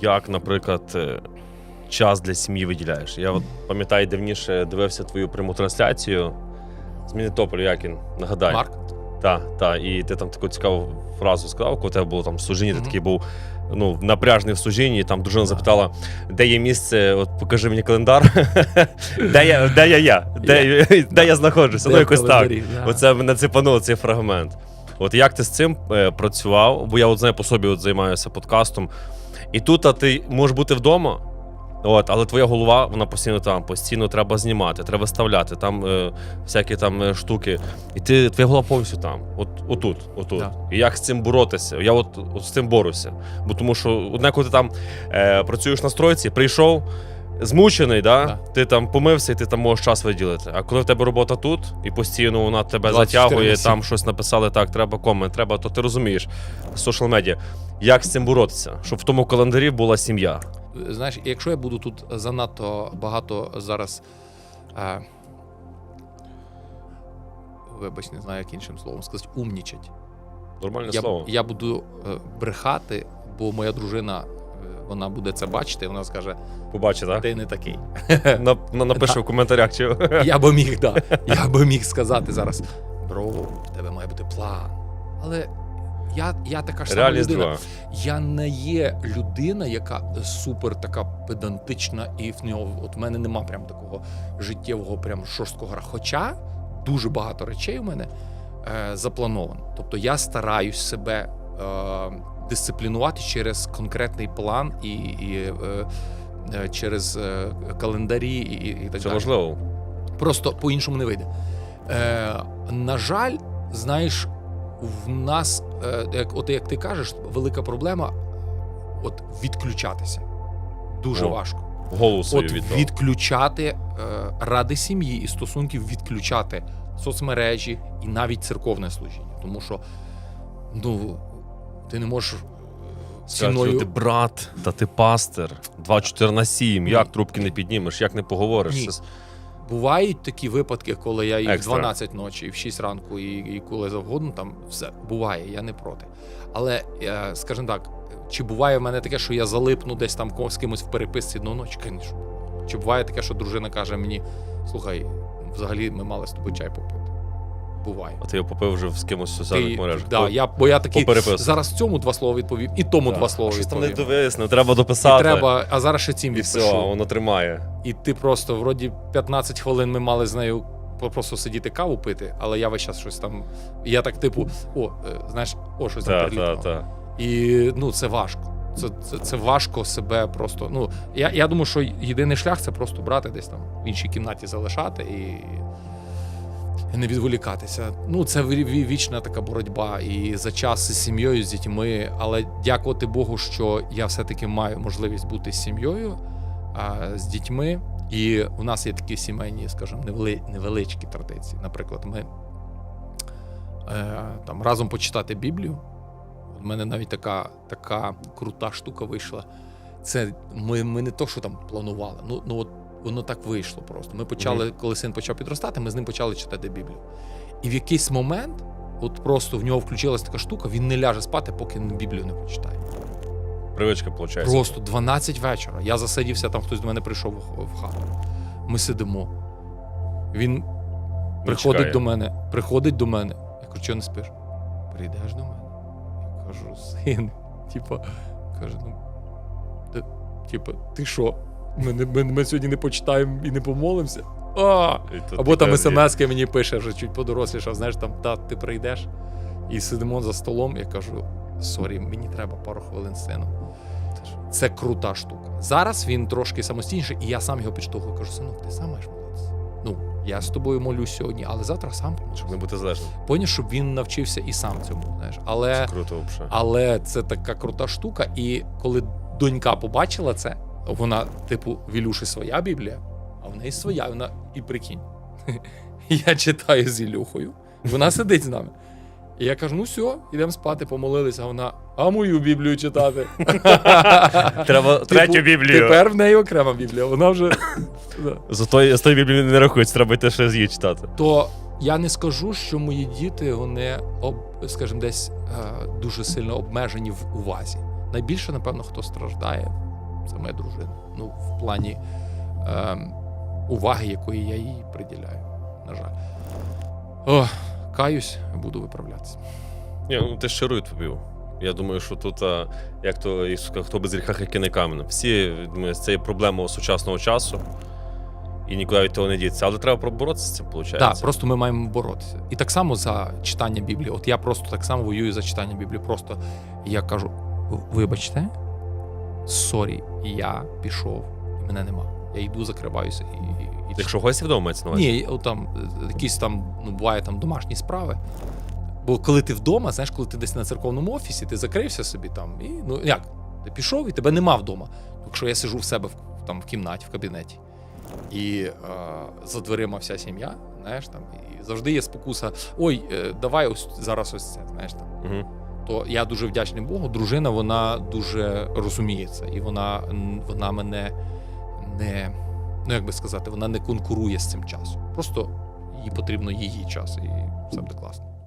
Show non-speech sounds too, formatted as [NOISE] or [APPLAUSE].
Як, наприклад, е, час для сім'ї виділяєш? Я от пам'ятаю, давніше дивився твою пряму трансляцію з Мінітополя, як він, нагадай. Марк? Так, так. І ти там таку цікаву фразу сказав, коли у тебе було там в служінні, ти такий був ну, напряжний в служінні, і там дружина запитала, де є місце, от покажи мені календар, [LAUGHS] де я, де я, я? Де, де я [LAUGHS] знаходжуся? Ну, якось так. Оце мене цепануло цей фрагмент. От як ти з цим е, працював? Бо я от знаю по собі от займаюся подкастом. І тут а ти можеш бути вдома, от, але твоя голова, вона постійно там, постійно треба знімати, треба вставляти, там е, всякі там е, штуки. І ти, твоя голова повністю там. От, отут, отут. Да. І як з цим боротися? Я от, от з цим борюся. Бо тому що одне, коли ти там е, працюєш на стройці, прийшов. Змучений, да? Да. ти там помився, і ти там можеш час виділити. А коли в тебе робота тут, і постійно вона тебе 24 затягує, на 7. там щось написали, так, треба комент, треба, то ти розумієш, соціал медіа. Як з цим боротися? Щоб в тому календарі була сім'я. Знаєш, якщо я буду тут занадто багато зараз. Е, вибач, не знаю, як іншим словом сказати, умнічать. Нормальне Я, слово. я буду е, брехати, бо моя дружина. Вона буде це бачити, і вона скаже: Побачи, так? ти не такий. [LAUGHS] На, на, напиши в коментарях, чи Я би міг, да. [LAUGHS] Я би міг сказати зараз: бро, в тебе має бути план. Але я, я така ж сама людина. Я не є людина, яка супер така педантична, і в нього от в мене нема прям такого життєвого, прям жорсткого гра. Хоча дуже багато речей у мене е, заплановано. Тобто я стараюсь себе е, дисциплінувати через конкретний план і, і е, е, через е, календарі і, і, так Це далі. важливо. Просто по-іншому не вийде. Е, на жаль, знаєш, в нас, е, як, от як ти кажеш, велика проблема от відключатися. Дуже О, важко. Голову свою От відключати е, ради сім'ї і стосунків відключати соцмережі і навіть церковне служіння. Тому що ну, ти не можеш е, ціною. ти брат, та ти пастир, 24 на 7, Ні. як трубки не піднімеш, як не поговориш. Ні. Це- Бувають такі випадки, коли я і в 12 ночі, і в 6 ранку, і, і коли завгодно, там все буває, я не проти. Але е, скажімо так, чи буває в мене таке, що я залипну десь там з кимось в переписці одну ночі? Звісно. Чи буває таке, що дружина каже мені: слухай, взагалі ми мали з тобою чай попити. Буває. А ти його попив вже з кимось в соціальних мережах. Да, По- я, бо я такий попереписував. зараз цьому два слова відповів, і тому два слова Щось там не відповів. довисне, треба І дописати. треба, а зараз ще цим І все, відпишу. воно тримає. І ти просто, вроді, 15 хвилин ми мали з нею по- просто сидіти каву пити, але я весь час щось там. Я так, типу, о, е, знаєш, о, щось там Так, прилітало. так, так. І ну, це важко. Це, це, це важко себе просто. Ну, я, я думаю, що єдиний шлях це просто брати десь там в іншій кімнаті залишати і. Не відволікатися. Ну, це ві- ві- вічна така боротьба і за час з сім'єю, з дітьми. Але дякувати Богу, що я все-таки маю можливість бути з сім'єю, з дітьми. І у нас є такі сімейні, скажімо, невели, невеличкі традиції. Наприклад, ми е, там разом почитати Біблію. У мене навіть така, така крута штука вийшла. Це ми, ми не то, що там планували. Ну, ну от воно так вийшло просто. Ми почали, коли син почав підростати, ми з ним почали читати Біблію. І в якийсь момент, от просто в нього включилась така штука, він не ляже спати, поки Біблію не почитає. Привичка, виходить. Просто 12 вечора. Я засидівся, там хтось до мене прийшов в- хату. Ми сидимо. Він приходить чекає. до мене, приходить до мене. Я кажу, чого не спиш? Прийдеш до мене? Я кажу, син. Типа, каже, ну. Ти, типа, ти що? Ми, не- ми, ми сьогодні не почитаємо і не помолимося. А! І Або там смс мені пише, вже чуть подорослішав, знаєш, там тат, ти прийдеш і сидимо за столом. Я кажу: сорі, мені треба пару хвилин з сином. Це крута штука. Зараз він трошки самостійніший, і я сам його підштовхую. Кажу, синок, ти сам маєш молитися. Ну, я з тобою молюсь сьогодні, але завтра сам Щоб не бути залежним. Поняв, щоб він навчився і сам цьому. Знаєш, але Це круто взагалі. але це така крута штука. І коли донька побачила це, вона, типу, в Ілюші своя Біблія, а в неї своя. Вона і прикинь. [LAUGHS] Я читаю з Ілюхою, вона [LAUGHS] сидить з нами. І я кажу: ну все, йдемо спати, помолилися. А вона, а мою Біблію читати. [LAUGHS] Треба третю Типу, Біблію. Тепер в неї окрема Біблія. Вона вже. З тої, Біблії не рахується, треба йти ще з її читати. То я не скажу, що мої діти, вони, скажімо, десь е, дуже сильно обмежені в увазі. Найбільше, напевно, хто страждає це моя дружина. Ну, в плані ем, уваги, якої я їй приділяю. На жаль. О, каюсь, буду виправлятися. Ні, ну ти щиро відповів. Я думаю, що тут, а, як то хто без гріха кине каменем. Всі думаю, це є проблема сучасного часу, і нікуди від того не діться. Але треба проборотися з цим, виходить. Так, просто ми маємо боротися. І так само за читання Біблії. От я просто так само воюю за читання Біблії. Просто я кажу: вибачте, сорі, я пішов, і мене нема. Я йду, закриваюся і. і Якщо гості вдома мається на увазі. Ні, там е, якісь там ну, буває там домашні справи. Бо коли ти вдома, знаєш, коли ти десь на церковному офісі, ти закрився собі там, і ну як? Ти пішов і тебе нема вдома. Якщо я сижу в себе в, там в кімнаті, в кабінеті, і е, за дверима вся сім'я, знаєш, там, і завжди є спокуса: ой, е, давай ось зараз ось це, знаєш там. Угу. То я дуже вдячний Богу. Дружина вона дуже розуміє це, і вона, вона мене не, ну як би сказати, вона не конкурує з цим часом. Просто їй потрібно її час, і все буде класно.